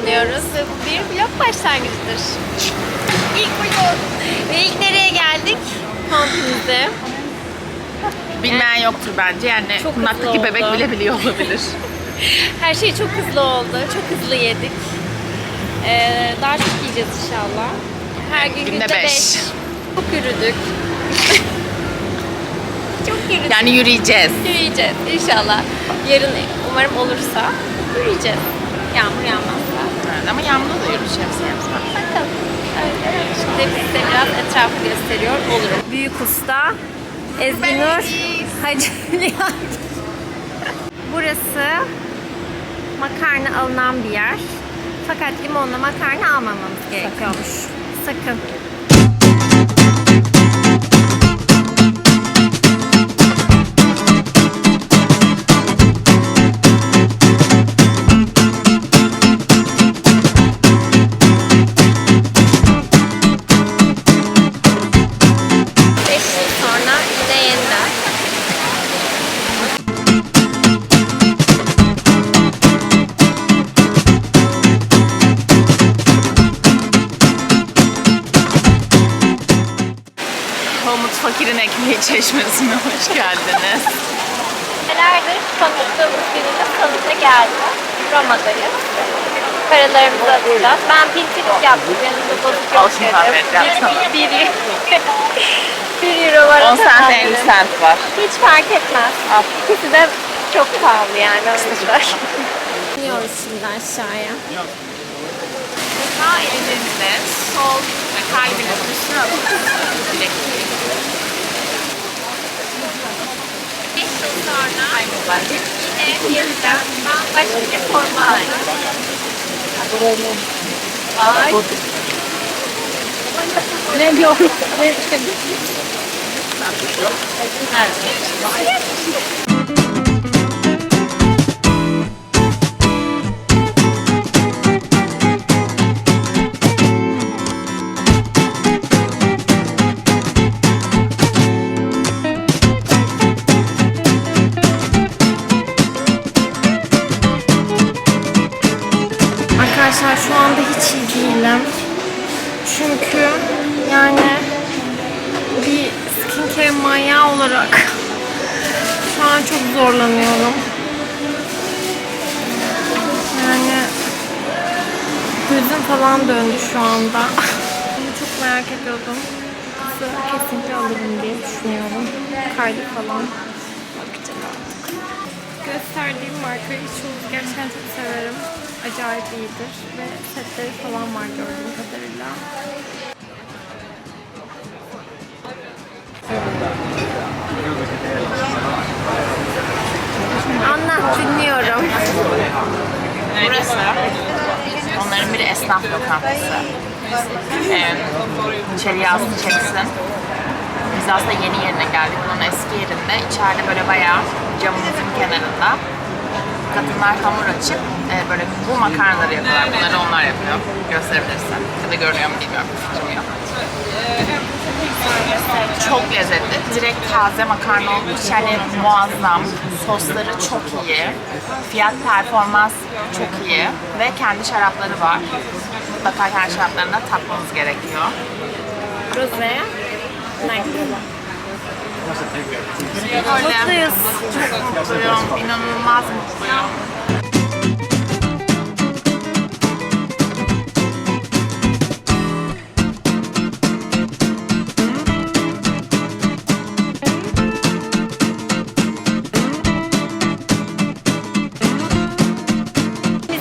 bulunuyoruz ve bu bir vlog başlangıcıdır. İlk vlog. Ve ilk nereye geldik? Kampimize. Bilmeyen yoktur bence. Yani Çok kundaktaki hızlı bebek oldu. bile biliyor olabilir. Her şey çok hızlı oldu. Çok hızlı yedik. Ee, daha çok yiyeceğiz inşallah. Her gün Günde günde beş. beş. Çok yürüdük. çok yürüdük. yani yürüyeceğiz. Yürüyeceğiz inşallah. Yarın umarım olursa yürüyeceğiz. Yağmur yağmazsa. Evet, ama yağmurda da yürüyeceğiz. Bakalım. Öyle. Şimdi size biraz etrafı gösteriyor olurum. Büyük usta Ezginur Hacı Hülya. Burası makarna alınan bir yer. Fakat limonla makarna almamamız gerekiyormuş. Sakın. Umut Fakir'in ekmeği çeşmesine hoş geldiniz. Nelerdir tanıttığımız birine tanıta geldi. Roma'dayız. Paralarımızı atacağız. Ben pintilik yaptım. Yanımda bozuk yok Olsun, tahmin edeceğim sana. Bir, bir, bir euro var. 10 cent 50 cent var. Hiç fark etmez. Al. İkisi de çok pahalı yani o yüzden. İniyoruz şimdi aşağıya. Sağ elinizle sol alıp bilekliği. Beş yıl sonra Aynen. yine yeniden bambaşka bir forma aldım. Ay. Ne diyorum? Arkadaşlar şu anda hiç iyi değilim. Çünkü yani bir skincare manyağı olarak şu an çok zorlanıyorum. Yani gözüm falan döndü şu anda. Bunu çok merak ediyordum. Kesinlikle alırım diye düşünüyorum. Kaydı falan. Bakacağım artık. Gösterdiğim markayı çoğu gerçekten çok severim. Acayip iyidir ve setleri falan var gördüğüm kadarıyla. Anlat dinliyorum. Burası onların bir esnaf lokantası. Ee, içeri yazdı çeksin. Biz aslında yeni yerine geldik. Bunun eski yerinde. İçeride böyle bayağı camımızın kenarında kadınlar hamur açıp e, böyle bu makarnaları yapıyorlar. Bunları onlar yapıyor. Gösterebilirsin. Ya da görünüyor mu bilmiyorum. Fikrim. Çok lezzetli. Direkt taze makarna için yani muazzam. Sosları çok iyi. Fiyat performans çok iyi. Ve kendi şarapları var. Mutlaka kendi şaraplarını da tatmanız gerekiyor. Rose. Nice. Mutluyuz. Çok mutluyum. İnanılmaz mutluyum.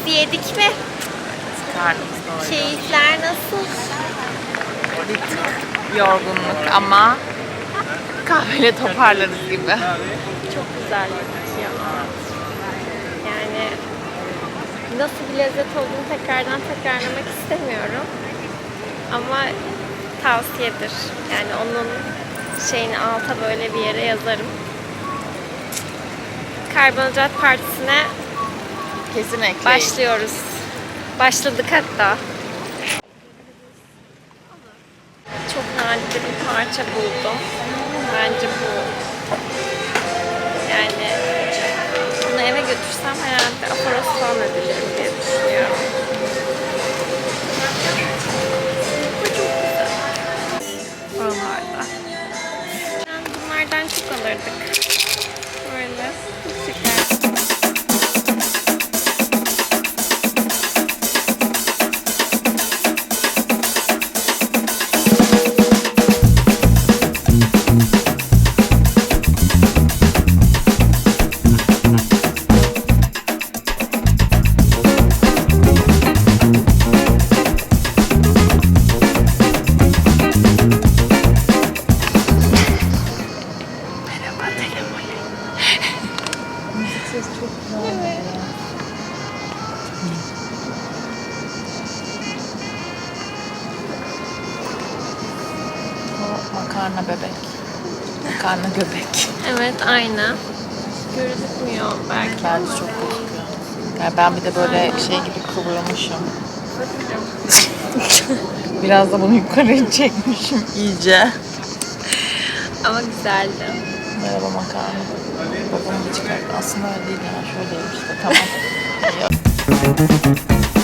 Yedik mi? Karnımız doydu. Keyifler nasıl? Yorgunluk ama kahveyle toparlarız gibi. Çok güzel ya. Yani nasıl bir lezzet olduğunu tekrardan tekrarlamak istemiyorum. Ama tavsiyedir. Yani onun şeyini alta böyle bir yere yazarım. Karbonhidrat partisine Kesin ekleyin. başlıyoruz. Başladık hatta. Çok nadide bir parça buldum bence bu. Yani bunu eve götürsem herhalde aparat falan ödeyeceğim diye düşünüyorum. Bu çok Bunlardan çok alırdık. O makarna bebek. Makarna göbek. Evet aynı. Gözükmüyor belki. Bence çok gözüküyor. Yani ben bir de böyle şey gibi kıvırmışım. Biraz da bunu yukarıya çekmişim iyice. Ama güzeldi. Merhaba makarna. Babamı da çıkarttı. Aslında öyle değil yani şöyleymiş de tamam.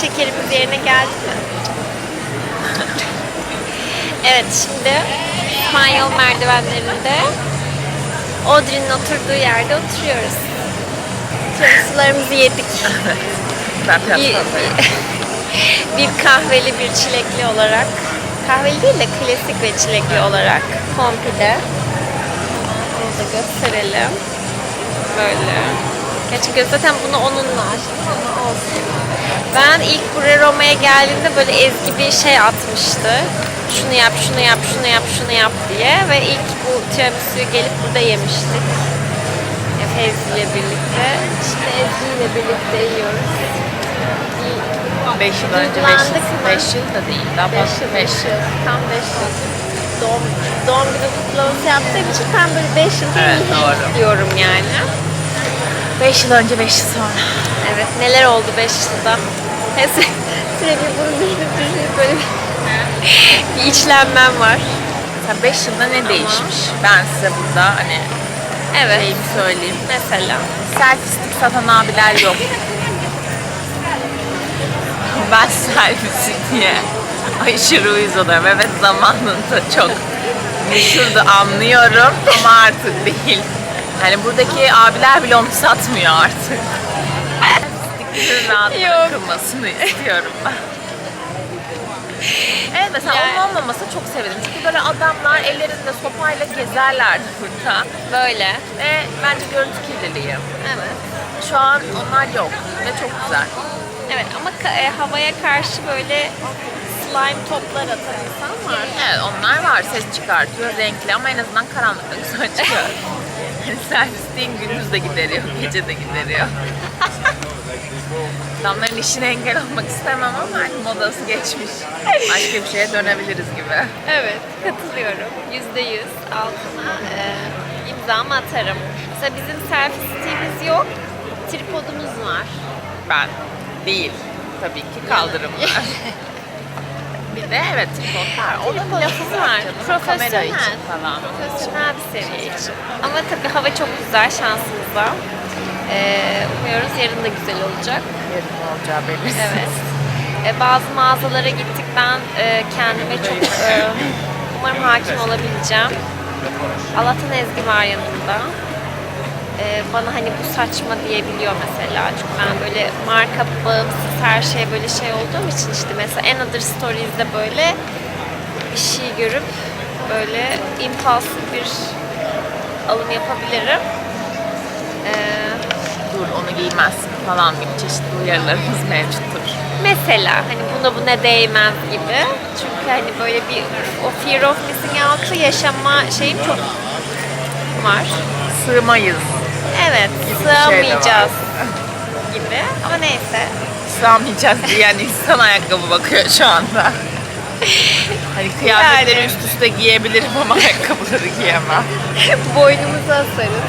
Şekerimiz yerine geldi mi? evet şimdi İspanyol merdivenlerinde Audrey'nin oturduğu yerde oturuyoruz. Sularımızı yedik. Biraz Bir, bir kahveli bir çilekli olarak. Kahveli değil de klasik ve çilekli olarak kompide. Onu da gösterelim. Böyle. Gerçi zaten bunu onunla açtım ama olsun. Ben ilk buraya Roma'ya geldiğimde böyle Ezgi bir şey atmıştı. Şunu yap, şunu yap, şunu yap, şunu yap diye. Ve ilk bu tiramisu'yu gelip burada yemiştik. Fevzi ile birlikte. Şimdi Ezgi ile birlikte yiyoruz. 5 yıl önce 5 Duygulandık yıl. mı? 5 yıl da değil. Daha Beş fazla yıl, 5 beş yıl. Tam 5 yıl. Doğum, doğum günü kutlaması yaptığım için tam böyle 5 yıl Evet, doğru. diyorum yani. 5 yıl önce 5 yıl sonra. Evet neler oldu 5 yılda. Hep sürekli bunu düşünüp düşünüp böyle bir, bir içlenmem var. Sen 5 yılda ne değişmiş? Ben size burada hani Evet. şeyimi söyleyeyim. Mesela. Selfie satan abiler yok. ben selfie diye aşırı uyuz oluyorum. Evet zamanında çok meşhurdu anlıyorum ama artık değil. Hani buradaki abiler bile onu satmıyor artık. Sticker'ın rahat Yok. bırakılmasını istiyorum ben. Evet mesela Yani- onun olmaması çok sevindim. Çünkü böyle adamlar ellerinde sopayla gezerlerdi burada. Böyle. Ve bence görüntü kirliliği. Evet. Şu an onlar yok ve çok güzel. Evet ama ka- e, havaya karşı böyle slime toplar atan insan var. Evet onlar var ses çıkartıyor renkli ama en azından karanlıkta güzel çıkıyor. hani servisliğin gündüz de gideriyor, gece de gideriyor. Adamların işine engel olmak istemem ama hani modası geçmiş. Başka bir şeye dönebiliriz gibi. Evet, katılıyorum. Yüzde yüz altına e, imzamı atarım. Mesela bizim selfie stick'imiz yok, tripodumuz var. Ben değil. Tabii ki kaldırımlar. bir de evet tripodlar. O da Tripod lafı var. Profesyonel. için falan. Profesyonel bir seviye için. Ama tabii hava çok güzel şansımıza. E, umuyoruz yarın da güzel olacak. Yarın olacağı belirsiz. Evet. E, bazı mağazalara gittik. Ben e, kendime çok e, umarım hakim olabileceğim. Allah'tan Ezgi var yanımda. E, bana hani bu saçma diyebiliyor mesela. Çünkü ben böyle marka bağımsız her şey böyle şey olduğum için işte mesela Another Stories'de böyle bir şey görüp böyle impulsif bir alım yapabilirim. E, Dur onu giymezsin falan gibi çeşitli uyarılarımız mevcuttur. Mesela hani buna buna değmez gibi. Çünkü hani böyle bir o fear of missing out'u yaşama şeyim çok var. Sığmayız. Evet, şey sığamayacağız gibi. Ama neyse. Sığamayacağız diyen insan ayakkabı bakıyor şu anda. Hani kıyafetleri Yani. üst üste giyebilirim ama ayakkabıları giyemem. Boynumuzu asarız.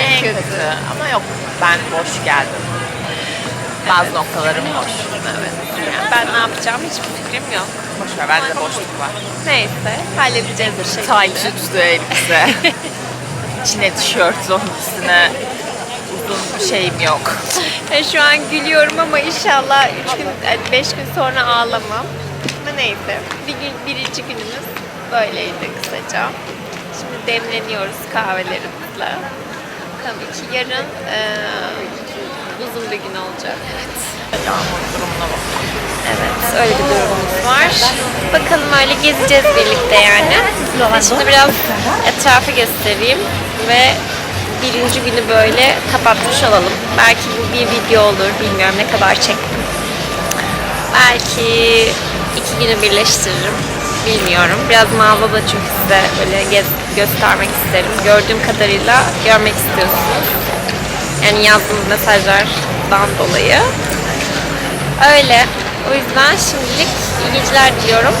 En kötü. Ama yok ben boş geldim. Bazı noktalarım boş. Evet. Yani ben ne yapacağım hiçbir fikrim yok. Boş ver bende boşluk var. Neyse, halledeceğiz bir şekilde. Tight üstü elbise. İçine tişört, üstüne uzun bir şeyim yok. Şu an gülüyorum ama inşallah 3 gün, 5 gün sonra ağlamam. Ama neyse. Bir gün, birinci günümüz böyleydi kısaca. Şimdi demleniyoruz kahvelerimizle. Tabii ki yarın e, uzun bir gün olacak. Evet. Yağmur durumuna bak. Evet, öyle bir durumumuz var. Bakalım öyle gezeceğiz birlikte yani. Ben şimdi biraz etrafı göstereyim ve birinci günü böyle kapatmış olalım. Belki bu bir video olur, bilmiyorum ne kadar çektim. Belki iki günü birleştiririm, bilmiyorum. Biraz mağazada çünkü size böyle gez, göstermek isterim. Gördüğüm kadarıyla görmek istiyorsunuz. Yani yazdığınız mesajlardan dolayı. Öyle. O yüzden şimdilik iyi geceler diliyorum.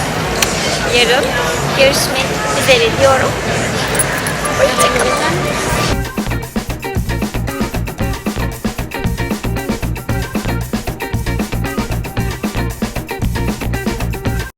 Yarın görüşmek üzere diyorum. Hoşçakalın.